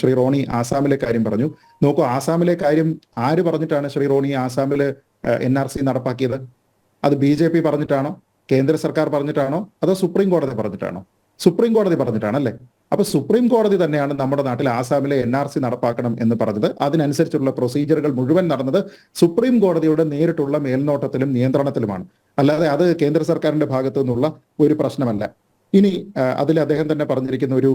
ശ്രീ റോണി ആസാമിലെ കാര്യം പറഞ്ഞു. നോക്കൂ ആസാമിലെ കാര്യം ആര് പറഞ്ഞിട്ടാണ് ശ്രീ റോണി ആസാമിൽ എൻ ആർ സി നടപ്പാക്കിയത്? അത് ബി ജെ പി പറഞ്ഞിട്ടാണോ? കേന്ദ്ര സർക്കാർ പറഞ്ഞിട്ടാണോ? അതോ സുപ്രീം കോടതി പറഞ്ഞിട്ടാണോ? സുപ്രീം കോടതി പറഞ്ഞിട്ടാണല്ലേ അപ്പൊ സുപ്രീം കോടതി തന്നെയാണ് നമ്മുടെ നാട്ടിൽ ആസാമിലെ എൻ ആർ സി നടപ്പാക്കണം എന്ന് പറഞ്ഞത്. അതിനനുസരിച്ചുള്ള പ്രൊസീജിയറുകൾ മുഴുവൻ നടന്നത് സുപ്രീം കോടതിയുടെ നേരിട്ടുള്ള മേൽനോട്ടത്തിലും നിയന്ത്രണത്തിലുമാണ്. അല്ലാതെ അത് കേന്ദ്ര സർക്കാരിന്റെ ഭാഗത്തു നിന്നുള്ള ഒരു പ്രശ്നമല്ല. ഇനി അതിൽ അദ്ദേഹം തന്നെ പറഞ്ഞിരിക്കുന്ന ഒരു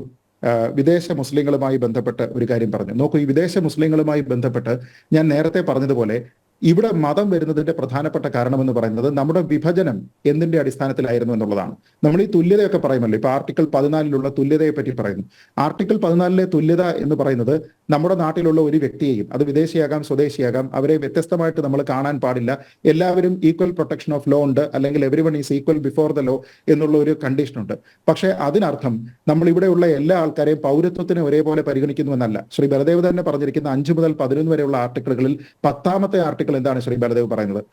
വിദേശ മുസ്ലിങ്ങളുമായി ബന്ധപ്പെട്ട് ഒരു കാര്യം പറഞ്ഞു. നോക്കൂ ഈ വിദേശ മുസ്ലിങ്ങളുമായി ബന്ധപ്പെട്ട് ഞാൻ നേരത്തെ പറഞ്ഞതുപോലെ ഇവിടെ മതം വരുന്നതിന്റെ പ്രധാനപ്പെട്ട കാരണമെന്ന് പറയുന്നത് നമ്മുടെ വിഭജനം എന്തിന്റെ അടിസ്ഥാനത്തിലായിരുന്നു എന്നുള്ളതാണ്. നമ്മൾ ഈ തുല്യതയൊക്കെ പറയുമല്ലോ. ഇപ്പൊ ആർട്ടിക്കിൾ പതിനാലിലുള്ള തുല്യതയെ പറ്റി പറയുന്നു. ആർട്ടിക്കിൾ പതിനാലിലെ തുല്യത എന്ന് പറയുന്നത് നമ്മുടെ നാട്ടിലുള്ള ഒരു വ്യക്തിയെയും അത് വിദേശിയാകാം സ്വദേശിയാകാം അവരെ വ്യത്യസ്തമായിട്ട് നമ്മൾ കാണാൻ പാടില്ല. എല്ലാവരും ഈക്വൽ പ്രൊട്ടക്ഷൻ ഓഫ് ലോ ഉണ്ട് അല്ലെങ്കിൽ everyone is equal before the law എന്നുള്ള ഒരു കണ്ടീഷൻ ഉണ്ട്. പക്ഷേ അതിനർത്ഥം നമ്മൾ ഇവിടെയുള്ള എല്ലാ ആൾക്കാരെയും പൗരത്വത്തിന് ഒരേപോലെ പരിഗണിക്കുന്നു എന്നല്ല. ശ്രീ ബലദേവ് തന്നെ പറഞ്ഞിരിക്കുന്ന അഞ്ചു മുതൽ പതിനൊന്ന് വരെയുള്ള ആർട്ടിക്കിളുകളിൽ പത്താമത്തെ ആർട്ടിക്കിൾ എന്താണ് ശ്രീ ബലദേവ് പറയുന്നത്?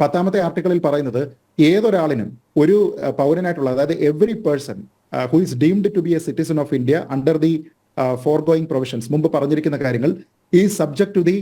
പത്താമത്തെ ആർട്ടിക്കിളിൽ പറയുന്നത് ഏതൊരാളിനും ഒരു പൗരനായിട്ടുള്ള അതായത് every person who is deemed to be a citizen of India under the foregoing provisions മുമ്പ് പറഞ്ഞിരിക്കുന്ന കാര്യങ്ങൾ ഈ subject to the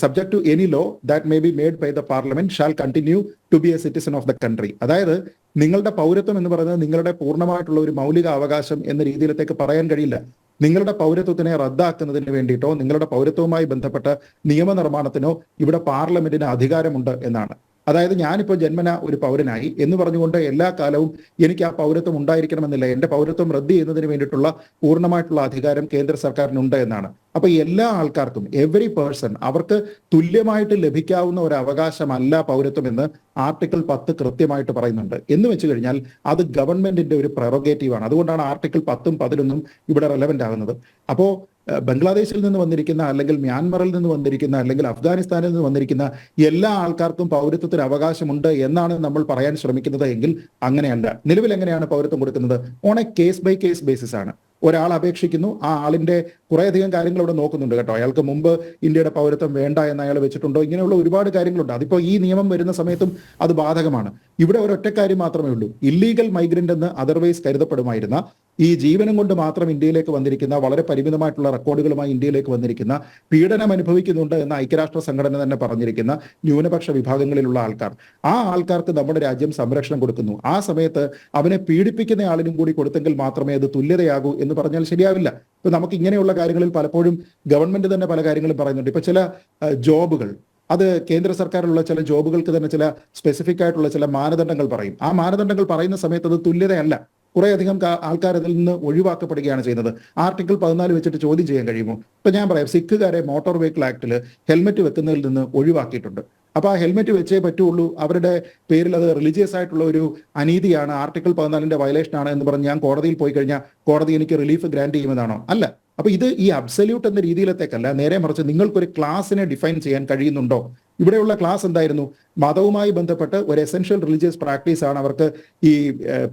subject to any law that may be made by the parliament shall continue to be a citizen of the country അതായത് നിങ്ങളുടെ പൗരത്വം എന്ന് പറയുന്നത് നിങ്ങളുടെ പൂർണമായിട്ടുള്ള ഒരു മൗലിക അവകാശം എന്ന രീതിയിലത്തേക്ക് പറയാൻ കഴിയില്ല. നിങ്ങളുടെ പൗരത്വത്തിനെ റദ്ദാക്കുന്നതിന് വേണ്ടിയിട്ടോ നിങ്ങളുടെ പൗരത്വവുമായി ബന്ധപ്പെട്ട നിയമനിർമ്മാണത്തിനോ ഇവിടെ പാർലമെന്റിന് അധികാരമുണ്ട് എന്നാണ്. അതായത് ഞാനിപ്പോൾ ജന്മന ഒരു പൗരനായി എന്ന് പറഞ്ഞുകൊണ്ട് എല്ലാ കാലവും എനിക്ക് ആ പൗരത്വം ഉണ്ടായിരിക്കണമെന്നില്ല. എന്റെ പൗരത്വം റദ്ദ് ചെയ്യുന്നതിന് വേണ്ടിയിട്ടുള്ള പൂർണമായിട്ടുള്ള അധികാരം കേന്ദ്ര സർക്കാരിനുണ്ട് എന്നാണ്. അപ്പൊ എല്ലാ ആൾക്കാർക്കും എവറി പേഴ്സൺ അവർക്ക് തുല്യമായിട്ട് ലഭിക്കാവുന്ന ഒരു അവകാശമല്ല പൗരത്വം എന്ന് ആർട്ടിക്കിൾ പത്ത് കൃത്യമായിട്ട് പറയുന്നുണ്ട്. എന്ന് വെച്ച് കഴിഞ്ഞാൽ അത് ഗവൺമെന്റിന്റെ ഒരു പ്രൊറോഗേറ്റീവ് ആണ്. അതുകൊണ്ടാണ് ആർട്ടിക്കിൾ പത്തും പതിനൊന്നും ഇവിടെ റെലവെന്റ് ആകുന്നത്. അപ്പോ ഏഹ്, ബംഗ്ലാദേശിൽ നിന്ന് വന്നിരിക്കുന്ന അല്ലെങ്കിൽ മ്യാൻമറിൽ നിന്ന് വന്നിരിക്കുന്ന അല്ലെങ്കിൽ അഫ്ഗാനിസ്ഥാനിൽ നിന്ന് വന്നിരിക്കുന്ന എല്ലാ ആൾക്കാർക്കും പൗരത്വത്തിന് അവകാശമുണ്ട് എന്നാണ് നമ്മൾ പറയാൻ ശ്രമിക്കുന്നത് എങ്കിൽ അങ്ങനെയല്ല. നിലവിൽ എങ്ങനെയാണ് പൗരത്വം കൊടുക്കുന്നത്? On a case by case basis ആണ്. ഒരാൾ അപേക്ഷിക്കുന്നു ആ ആളിന്റെ കുറേയധികം കാര്യങ്ങൾ ഇവിടെ നോക്കുന്നുണ്ട് കേട്ടോ. അയാൾക്ക് മുമ്പ് ഇന്ത്യയുടെ പൗരത്വം വേണ്ട എന്ന് അയാൾ വെച്ചിട്ടുണ്ടോ? ഇങ്ങനെയുള്ള ഒരുപാട് കാര്യങ്ങളുണ്ട്. അതിപ്പോ ഈ നിയമം വരുന്ന സമയത്തും അത് ബാധകമാണ്. ഇവിടെ ഒരൊറ്റ കാര്യം മാത്രമേ ഉള്ളൂ. ഇല്ലീഗൽ മൈഗ്രന്റ് എന്ന് അതർവൈസ് കരുതപ്പെടുമായിരുന്ന ഈ ജീവനം കൊണ്ട് മാത്രം ഇന്ത്യയിലേക്ക് വന്നിരിക്കുന്ന വളരെ പരിമിതമായിട്ടുള്ള റെക്കോർഡുകളുമായി ഇന്ത്യയിലേക്ക് വന്നിരിക്കുന്ന പീഡനം അനുഭവിക്കുന്നുണ്ട് എന്ന് ഐക്യരാഷ്ട്ര സംഘടന തന്നെ പറഞ്ഞിരിക്കുന്ന ന്യൂനപക്ഷ വിഭാഗങ്ങളിലുള്ള ആൾക്കാർ. ആ ആൾക്കാർക്ക് നമ്മുടെ രാജ്യം സംരക്ഷണം കൊടുക്കുന്നു. ആ സമയത്ത് അവനെ പീഡിപ്പിക്കുന്ന ആളിനും കൂടി കൊടുത്തെങ്കിൽ മാത്രമേ അത് തുല്യതയാകൂ എന്ന് പറഞ്ഞാൽ ശരിയാവില്ല. ഇപ്പൊ നമുക്ക് ഇങ്ങനെയുള്ള കാര്യങ്ങളിൽ പലപ്പോഴും ഗവൺമെന്റ് തന്നെ പല കാര്യങ്ങളും പറയുന്നുണ്ട്. ഇപ്പൊ ചില ജോബുകൾ അത് കേന്ദ്ര സർക്കാരിലുള്ള ചില ജോബുകൾക്ക് തന്നെ ചില സ്പെസിഫിക് ആയിട്ടുള്ള ചില മാനദണ്ഡങ്ങൾ പറയും. ആ മാനദണ്ഡങ്ങൾ പറയുന്ന സമയത്ത് അത് തുല്യതയല്ല. കുറേയധികം ആൾക്കാർ അതിൽ നിന്ന് ഒഴിവാക്കപ്പെടുകയാണ് ചെയ്യുന്നത്. ആർട്ടിക്കിൾ പതിനാല് വെച്ചിട്ട് ചോദ്യം ചെയ്യാൻ കഴിയുമോ? ഇപ്പൊ ഞാൻ പറയാം സിഖുകാരെ മോട്ടോർ വെഹിക്കിൾ ആക്ടിൽ ഹെൽമെറ്റ് വെക്കുന്നതിൽ നിന്ന് ഒഴിവാക്കിയിട്ടുണ്ട്. അപ്പൊ ആ ഹെൽമെറ്റ് വെച്ചേ പറ്റുള്ളൂ. അവരുടെ പേരിൽ അത് റിലീജിയസ് ആയിട്ടുള്ള ഒരു അനീതിയാണ്. ആർട്ടിക്കിൾ പതിനാലിന്റെ വയലേഷൻ ആണ് എന്ന് പറഞ്ഞ് ഞാൻ കോടതിയിൽ പോയി കഴിഞ്ഞാൽ കോടതി എനിക്ക് റിലീഫ് ഗ്രാന്റ് ചെയ്യുന്നതാണോ അല്ല. അപ്പൊ ഇത് ഈ അബ്സല്യൂട്ട് എന്ന രീതിയിലത്തേക്കല്ല. നേരെ മറിച്ച് നിങ്ങൾക്കൊരു ക്ലാസ്സിനെ ഡിഫൈൻ ചെയ്യാൻ കഴിയുന്നുണ്ടോ? ഇവിടെയുള്ള ക്ലാസ് എന്തായിരുന്നു? മതവുമായി ബന്ധപ്പെട്ട് ഒരു എസെൻഷ്യൽ റിലീജിയസ് പ്രാക്ടീസ് ആണ് അവർക്ക് ഈ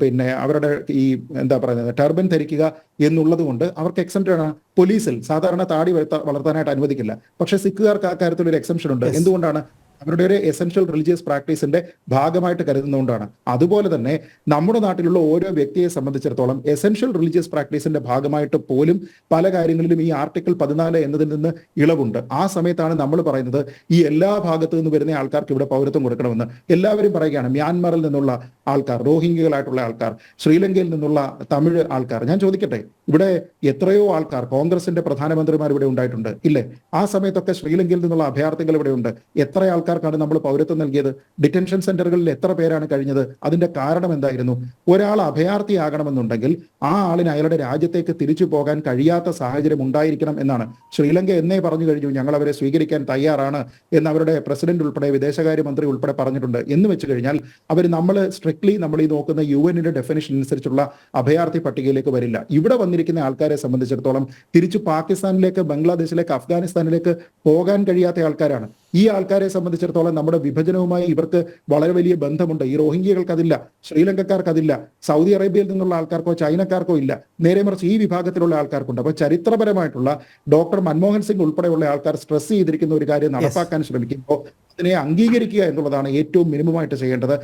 പിന്നെ അവരുടെ ഈ എന്താ പറയുന്നത്? ടർബൻ ധരിക്കുക എന്നുള്ളത് കൊണ്ട് അവർക്ക് എക്സംപ്റ്റഡ് ആണ്. പോലീസിൽ സാധാരണ താടി വളർത്താനായിട്ട് അനുവദിക്കില്ല. പക്ഷെ സിഖുകാർക്ക് ആ കാര്യത്തിൽ ഒരു എക്സംഷൻ ഉണ്ട് എന്തുകൊണ്ടാണ്? അവരുടെ ഒരു എസെൻഷ്യൽ റിലീജിയസ് പ്രാക്ടീസിന്റെ ഭാഗമായിട്ട് കരുതുന്നതുകൊണ്ടാണ്. അതുപോലെ തന്നെ നമ്മുടെ നാട്ടിലുള്ള ഓരോ വ്യക്തിയെ സംബന്ധിച്ചിടത്തോളം എസെൻഷ്യൽ റിലീജിയസ് പ്രാക്ടീസിന്റെ ഭാഗമായിട്ട് പോലും പല കാര്യങ്ങളിലും ഈ ആർട്ടിക്കിൾ പതിനാല് എന്നതിൽ നിന്ന് ഇളവുണ്ട്. ആ സമയത്താണ് നമ്മൾ പറയുന്നത് ഈ എല്ലാ ഭാഗത്തു നിന്ന് വരുന്ന ആൾക്കാർക്ക് ഇവിടെ പൗരത്വം കൊടുക്കണമെന്ന്. എല്ലാവരും പറയുകയാണ് മ്യാൻമറിൽ നിന്നുള്ള ആൾക്കാർ റോഹിംഗ്യകളായിട്ടുള്ള ആൾക്കാർ ശ്രീലങ്കയിൽ നിന്നുള്ള തമിഴ് ആൾക്കാർ. ഞാൻ ചോദിക്കട്ടെ ഇവിടെ എത്രയോ ആൾക്കാർ കോൺഗ്രസിന്റെ പ്രധാനമന്ത്രിമാർ ഇവിടെ ഉണ്ടായിട്ടുണ്ട്. ഇല്ലേ? ആ സമയത്തൊക്കെ ശ്രീലങ്കയിൽ നിന്നുള്ള അഭയാർത്ഥികൾ ഇവിടെ ഉണ്ട്. എത്ര ആൾക്കാർക്കാണ് നമ്മൾ പൗരത്വം നൽകിയത്. ഡിറ്റൻഷൻ സെന്ററുകളിൽ എത്ര പേരാണ് കഴിഞ്ഞത്? അതിന്റെ കാരണം എന്തായിരുന്നു? ഒരാൾ അഭയാർത്ഥിയാകണമെന്നുണ്ടെങ്കിൽ ആ ആളിന് അയാളുടെ രാജ്യത്തേക്ക് തിരിച്ചു പോകാൻ കഴിയാത്ത സാഹചര്യം ഉണ്ടായിരിക്കണം എന്നാണ്. ശ്രീലങ്ക എന്നേ പറഞ്ഞു കഴിഞ്ഞു ഞങ്ങൾ അവരെ സ്വീകരിക്കാൻ തയ്യാറാണ് എന്ന് അവരുടെ പ്രസിഡന്റ് ഉൾപ്പെടെ വിദേശകാര്യമന്ത്രി ഉൾപ്പെടെ പറഞ്ഞിട്ടുണ്ട്. എന്ന് വെച്ച് കഴിഞ്ഞാൽ അവർ നമ്മൾ സ്ട്രിക്ട്ലി നമ്മൾ ഈ നോക്കുന്ന യു എന്നിന്റെ ഡെഫിനിഷൻ അനുസരിച്ചുള്ള അഭയാർത്ഥി പട്ടികയിലേക്ക് വരില്ല. ഇവിടെ വന്നിരിക്കുന്ന ആൾക്കാരെ സംബന്ധിച്ചിടത്തോളം തിരിച്ചു പാകിസ്ഥാനിലേക്ക് ബംഗ്ലാദേശിലേക്ക് അഫ്ഗാനിസ്ഥാനിലേക്ക് പോകാൻ കഴിയാത്ത ആൾക്കാരാണ്. ഈ ആൾക്കാരെ സംബന്ധിച്ചിടത്തോളം നമ്മുടെ വിഭജനവുമായി ഇവർക്ക് വളരെ വലിയ ബന്ധമുണ്ട്. ഈ റോഹിംഗ്യകൾക്ക് അതില്ല ശ്രീലങ്കക്കാർക്ക് അതില്ല സൗദി അറേബ്യയിൽ നിന്നുള്ള ആൾക്കാർക്കോ ചൈനക്കാർക്കോ ഇല്ല. നേരെ മറിച്ച് ഈ വിഭാഗത്തിലുള്ള ആൾക്കാർക്കുണ്ട്. അപ്പൊ ചരിത്രപരമായിട്ടുള്ള ഡോക്ടർ മൻമോഹൻ സിംഗ് ഉൾപ്പെടെയുള്ള ആൾക്കാർ സ്ട്രെസ് ചെയ്തിരിക്കുന്ന ഒരു കാര്യം നടപ്പാക്കാൻ ശ്രമിക്കുമ്പോൾ അതിനെ അംഗീകരിക്കുക എന്നുള്ളതാണ് ഏറ്റവും മിനിമമായിട്ട് ചെയ്യേണ്ടത്.